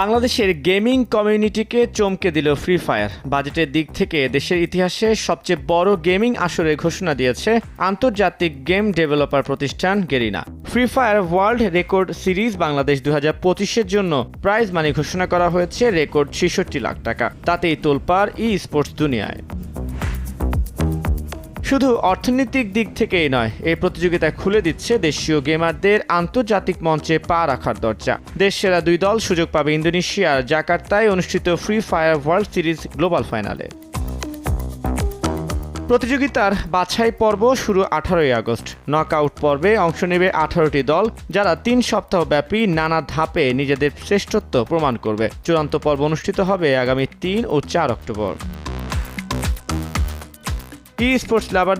বাংলাদেশের গেমিং কমিউনিটিকে চমকে দিল ফ্রি ফায়ার বাজেটের দিক থেকে দেশের ইতিহাসে সবচেয়ে বড় গেমিং আসরে ঘোষণা দিয়েছে আন্তর্জাতিক গেম ডেভেলপার প্রতিষ্ঠান Garena. Free fire world record series Bangladesh দু হাজার পঁচিশের জন্য প্রাইজ মানি ঘোষণা করা হয়েছে রেকর্ড ছেষট্টি লাখ টাকা। তাতেই তোলপার ই স্পোর্টস দুনিয়ায়। শুধু অর্থনৈতিক দিক থেকেই নয় এই প্রতিযোগিতা খুলে দিচ্ছে দেশীয় গেমারদের আন্তর্জাতিক মঞ্চে পা রাখার দরজা। দেশ সেরা দুই দল সুযোগ পাবে ইন্দোনেশিয়ার জাকার্তায় অনুষ্ঠিত free fire world series global ফাইনালে প্রতিযোগিতার বাছাই পর্ব শুরু আঠারোই আগস্ট। নকআউট পর্বে অংশ নেবে আঠারোটি দল, যারা তিন সপ্তাহ ব্যাপী নানা ধাপে নিজেদের শ্রেষ্ঠত্ব প্রমাণ করবে। চূড়ান্ত পর্ব অনুষ্ঠিত হবে আগামী তিন ও চার অক্টোবর। ই স্পোর্টস লাভার